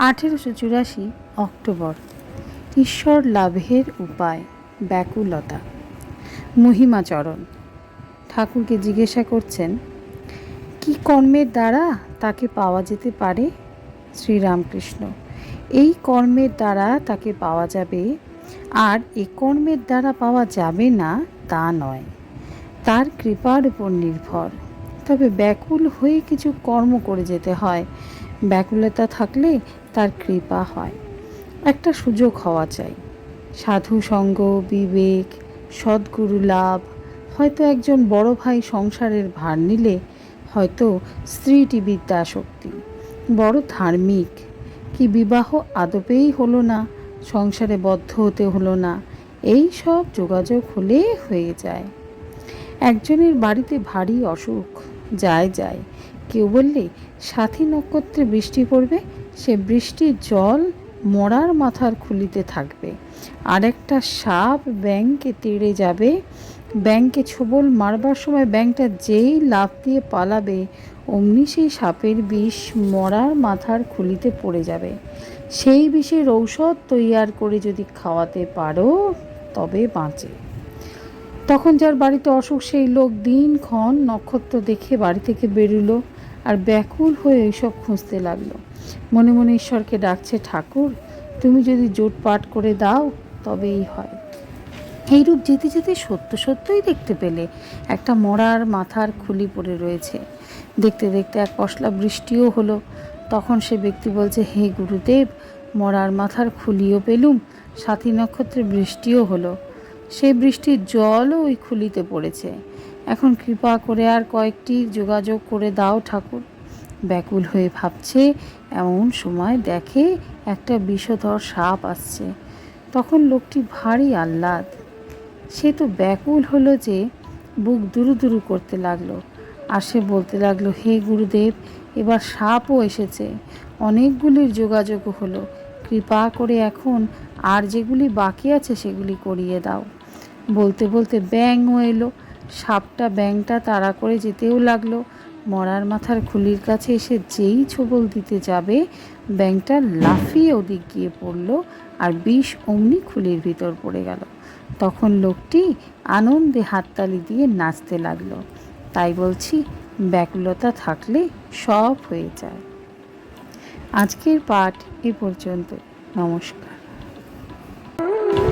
আঠেরোশো চুরাশি অক্টোবর। ঈশ্বর লাভের উপায়, ব্যাকুলতা। মহিমাচরণ। ঠাকুরকে জিজ্ঞাসা করছেন, কি কর্মের দ্বারা তাকে পাওয়া যেতে পারে? শ্রীরামকৃষ্ণ, এই কর্মের দ্বারা তাকে পাওয়া যাবে, আর এ কর্মের দ্বারা পাওয়া যাবে না তা নয়। তার কৃপার উপর নির্ভর। তবে ব্যাকুল হয়ে কিছু কর্ম করে যেতে হয়। ব্যাকুলতা থাকলে তার কৃপা হয়। একটা সুযোগ হওয়া চাই। সাধু সঙ্গ, বিবেক, সদ্গুরু লাভ, হয়তো একজন বড় ভাই সংসারের ভার নিলে হয়তো স্ত্রীটি বিদ্যাশক্তি বড় ধার্মিক, কি বিবাহ আদপেই হলো না, সংসারে বদ্ধ হতে হলো না, এই সব যোগাযোগ হলে হয়ে যায়। একজনের বাড়িতে ভারী অসুখ, যায় যায় কেউ বললে, সাথী নক্ষত্রে বৃষ্টি পড়বে, সে বৃষ্টির জল মরার মাথার খুলিতে থাকবে। আর একটা সাপ ব্যাংকে তেড়ে যাবে। ব্যাংকে ছোবল মারবার সময় ব্যাংকটা যেই লাফ দিয়ে পালাবে, অমনি সেই সাপের বিষ মরার মাথার খুলিতে পড়ে যাবে। সেই বিষের ঔষধ তৈয়ার করে যদি খাওয়াতে পারো, তবে বাঁচে। তখন যার বাড়িতে অসুখ, সেই লোক দিনক্ষণ নক্ষত্র দেখে বাড়ি থেকে বেরুলো। আর ব্যাকুল হয়ে এইসব খুঁজতে লাগল। মনে মনে ঈশ্বরকে ডাকছে, ঠাকুর, তুমি যদি জোট পাঠ করে দাও, তবেই হয়। এইরূপ যেতে যেতে সত্য সত্যই দেখতে পেলে, একটা মরার মাথার খুলি পড়ে রয়েছে। দেখতে দেখতে এক পশলা বৃষ্টিও হলো। তখন সে ব্যক্তি বলছে, হে গুরুদেব, মরার মাথার খুলিও পেলুম, সাথী নক্ষত্রে বৃষ্টিও হলো। সেই বৃষ্টির জলও ওই খুলিতে পড়েছে। এখন কৃপা করে আর কয়েকটি যোগাযোগ করে দাও ঠাকুর। ব্যাকুল হয়ে ভাবছে, এমন সময় দেখে একটা বিষধর সাপ আসছে। তখন লোকটি ভারী আহ্লাদ। সে তো ব্যাকুল হলো যে, বুক দুরু দুরু করতে লাগল। আর সে বলতে লাগল, হে গুরুদেব, এবার সাপও এসেছে। অনেকগুলির যোগাযোগ হলো। কৃপা করে এখন আর যেগুলি বাকি আছে সেগুলি করিয়ে দাও। বলতে বলতে ব্যাঙও এলো। সাপটা ব্যাংটা তাড়া করে যেতেও লাগল। মরার মাথার খুলির কাছে এসে যেই ছবল দিতে যাবে, ব্যাংটা লাফিয়ে ওদিক গিয়ে পড়ল আর বিষ অমনি খুলির ভিতর পড়ে গেল। তখন লোকটি আনন্দে হাততালি দিয়ে নাচতে লাগল। তাই বলছি, ব্যাকুলতা থাকলে সব হয়ে যায়। আজকের পাঠ এ পর্যন্ত। নমস্কার।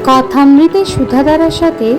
কথামৃতে সুধাধারার সাথে